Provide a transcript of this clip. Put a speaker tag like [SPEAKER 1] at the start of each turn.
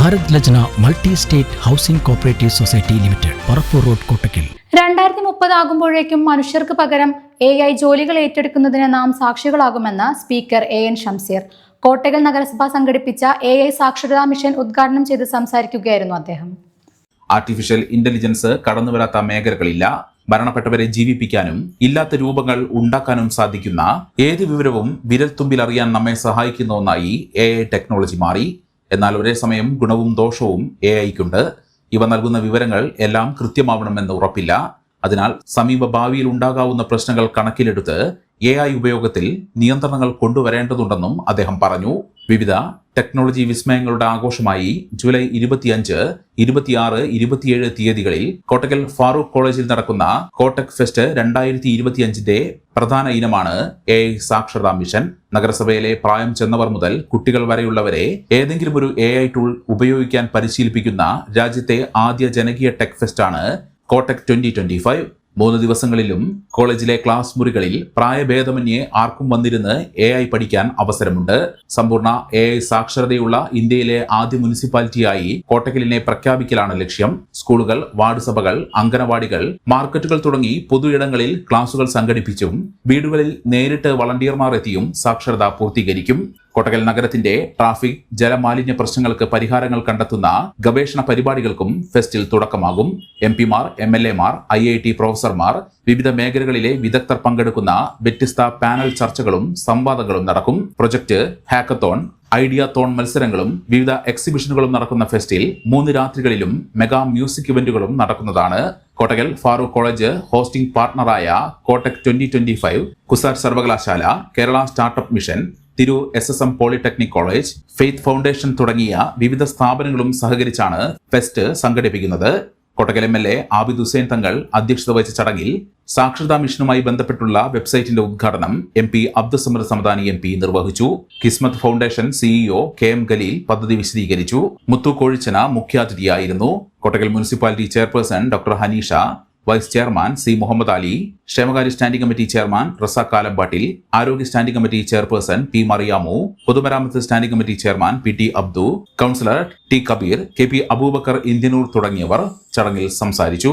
[SPEAKER 1] Bharat Lajna multi state housing cooperative society limited Parappur road Kottakkal.
[SPEAKER 2] രണ്ടായിരത്തി മുപ്പതാകുമ്പോഴേക്കും മനുഷ്യർക്ക് പകരം എ ഐ ജോലികൾ ഏറ്റെടുക്കുന്നതിന് നാം സാക്ഷികളാകുമെന്ന് speaker A N Shamseer Kottakkal നഗരസഭ സംഘടിപ്പിച്ച എ ഐ സാക്ഷരതാ മിഷൻ ഉദ്ഘാടനം ചെയ്ത് സംസാരിക്കുകയായിരുന്നു അദ്ദേഹം.
[SPEAKER 3] ആർട്ടിഫിഷ്യൽ ഇന്റലിജൻസ് കടന്നുവരാത്ത മേഖലകളില്ല. മരണപ്പെട്ടവരെ ജീവിപ്പിക്കാനും ഇല്ലാത്ത രൂപങ്ങൾ ഉണ്ടാക്കാനും സാധിക്കുന്ന ഏത് വിവരവും വിരൽത്തുമ്പിൽ അറിയാൻ നമ്മെ സഹായിക്കുന്ന ഒന്നായി എ ഐ ടെക്നോളജി മാറി. എന്നാൽ ഒരേ സമയം ഗുണവും ദോഷവും എ ഐക്കുണ്ട് ഇവ നൽകുന്ന വിവരങ്ങൾ എല്ലാം കൃത്യമാവണമെന്ന് ഉറപ്പില്ല. അതിനാൽ സമീപ ഭാവിയിൽ ഉണ്ടാകാവുന്ന പ്രശ്നങ്ങൾ കണക്കിലെടുത്ത് എ ഐ ഉപയോഗത്തിൽ നിയന്ത്രണങ്ങൾ കൊണ്ടുവരേണ്ടതുണ്ടെന്നും അദ്ദേഹം പറഞ്ഞു. വിവിധ ടെക്നോളജി വിസ്മയങ്ങളുടെ ആഘോഷമായി ജൂലൈ ഇരുപത്തിയഞ്ച് ഇരുപത്തിയാറ് ഇരുപത്തിയേഴ് തീയതികളിൽ കോട്ടക്കൽ ഫാറൂഖ് കോളേജിൽ നടക്കുന്ന കോട്ടക് ഫെസ്റ്റ് രണ്ടായിരത്തി ഇരുപത്തിയഞ്ചിന്റെ പ്രധാന ഇനമാണ് എ സാക്ഷരതാ മിഷൻ. നഗരസഭയിലെ പ്രായം ചെന്നവർ മുതൽ കുട്ടികൾ വരെയുള്ളവരെ ഏതെങ്കിലും ഒരു എ ഐ ടൂൾ ഉപയോഗിക്കാൻ പരിശീലിപ്പിക്കുന്ന രാജ്യത്തെ ആദ്യ ജനകീയ ടെക് ഫെസ്റ്റാണ് കോട്ടക് ട്വന്റി ട്വന്റി ഫൈവ്. മൂന്ന് ദിവസങ്ങളിലും കോളേജിലെ ക്ലാസ് മുറികളിൽ പ്രായഭേദമന്യേ ആർക്കും വന്നിരുന്ന് എ ഐ പഠിക്കാൻ അവസരമുണ്ട്. സമ്പൂർണ എ ഐ സാക്ഷരതയുള്ള ഇന്ത്യയിലെ ആദ്യ മുനിസിപ്പാലിറ്റിയായി കോട്ടക്കലിനെ പ്രഖ്യാപിക്കലാണ് ലക്ഷ്യം. സ്കൂളുകൾ വാർഡ് സഭകൾ അംഗനവാടികൾ മാർക്കറ്റുകൾ തുടങ്ങി പൊതു ഇടങ്ങളിൽ ക്ലാസുകൾ സംഘടിപ്പിച്ചും വീടുകളിൽ നേരിട്ട് വളണ്ടിയർമാർ എത്തിയും സാക്ഷരത പൂർത്തീകരിക്കും. കോട്ടകൽ നഗരത്തിന്റെ ട്രാഫിക് ജലമാലിന്യ പ്രശ്നങ്ങൾക്ക് പരിഹാരങ്ങൾ കണ്ടെത്തുന്ന ഗവേഷണ പരിപാടികൾക്കും ഫെസ്റ്റിൽ തുടക്കമാകും. എം പിമാർ എം എൽ എമാർ ഐ ഐ ടി പ്രൊഫസർമാർ വിവിധ മേഖലകളിലെ വിദഗ്ധർ പങ്കെടുക്കുന്ന വ്യത്യസ്ത പാനൽ ചർച്ചകളും സംവാദങ്ങളും നടക്കും. പ്രൊജക്ട് ഹാക്കത്തോൺ ഐഡിയ തോൺ മത്സരങ്ങളും വിവിധ എക്സിബിഷനുകളും നടക്കുന്ന ഫെസ്റ്റിൽ മൂന്ന് രാത്രികളിലും മെഗാ മ്യൂസിക് ഇവന്റുകളും നടക്കുന്നതാണ്. കോട്ടകൽ ഫാറൂഖ് കോളേജ് ഹോസ്റ്റിംഗ് പാർട്ണറായ കോട്ടക് ട്വന്റി ട്വന്റി ഫൈവ് കുസാർ സർവകലാശാല Kerala startup mission Tirur S S M polytechnic college faith foundation തുടങ്ങിയ വിവിധ സ്ഥാപനങ്ങളും സഹകരിച്ചാണ് ഫെസ്റ്റ് സംഘടിപ്പിക്കുന്നത്. Kottakkal M L A Abid Hussain Thangal അധ്യക്ഷത വഹിച്ച ചടങ്ങിൽ സാക്ഷരതാ മിഷനുമായി ബന്ധപ്പെട്ടുള്ള വെബ്സൈറ്റിന്റെ ഉദ്ഘാടനം M P Abdussamad Samadani M P നിർവഹിച്ചു. Kismat foundation CEO K M Khaleel പദ്ധതി വിശദീകരിച്ചു. Muthu Kozhichena മുഖ്യാതിഥിയായിരുന്നു. Kottakkal municipality chairperson doctor Hanisha vice chairman C Muhammad Ali ക്ഷേമകാര്യ standing committee chairman Razak Kalampattil ആരോഗ്യ standing committee chairperson P Mariyamu പൊതുമരാമത്ത് standing committee chairman P T Abdu councillor T Kabeer K P Aboobacker Indianoor തുടങ്ങിയവർ ചടങ്ങിൽ സംസാരിച്ചു.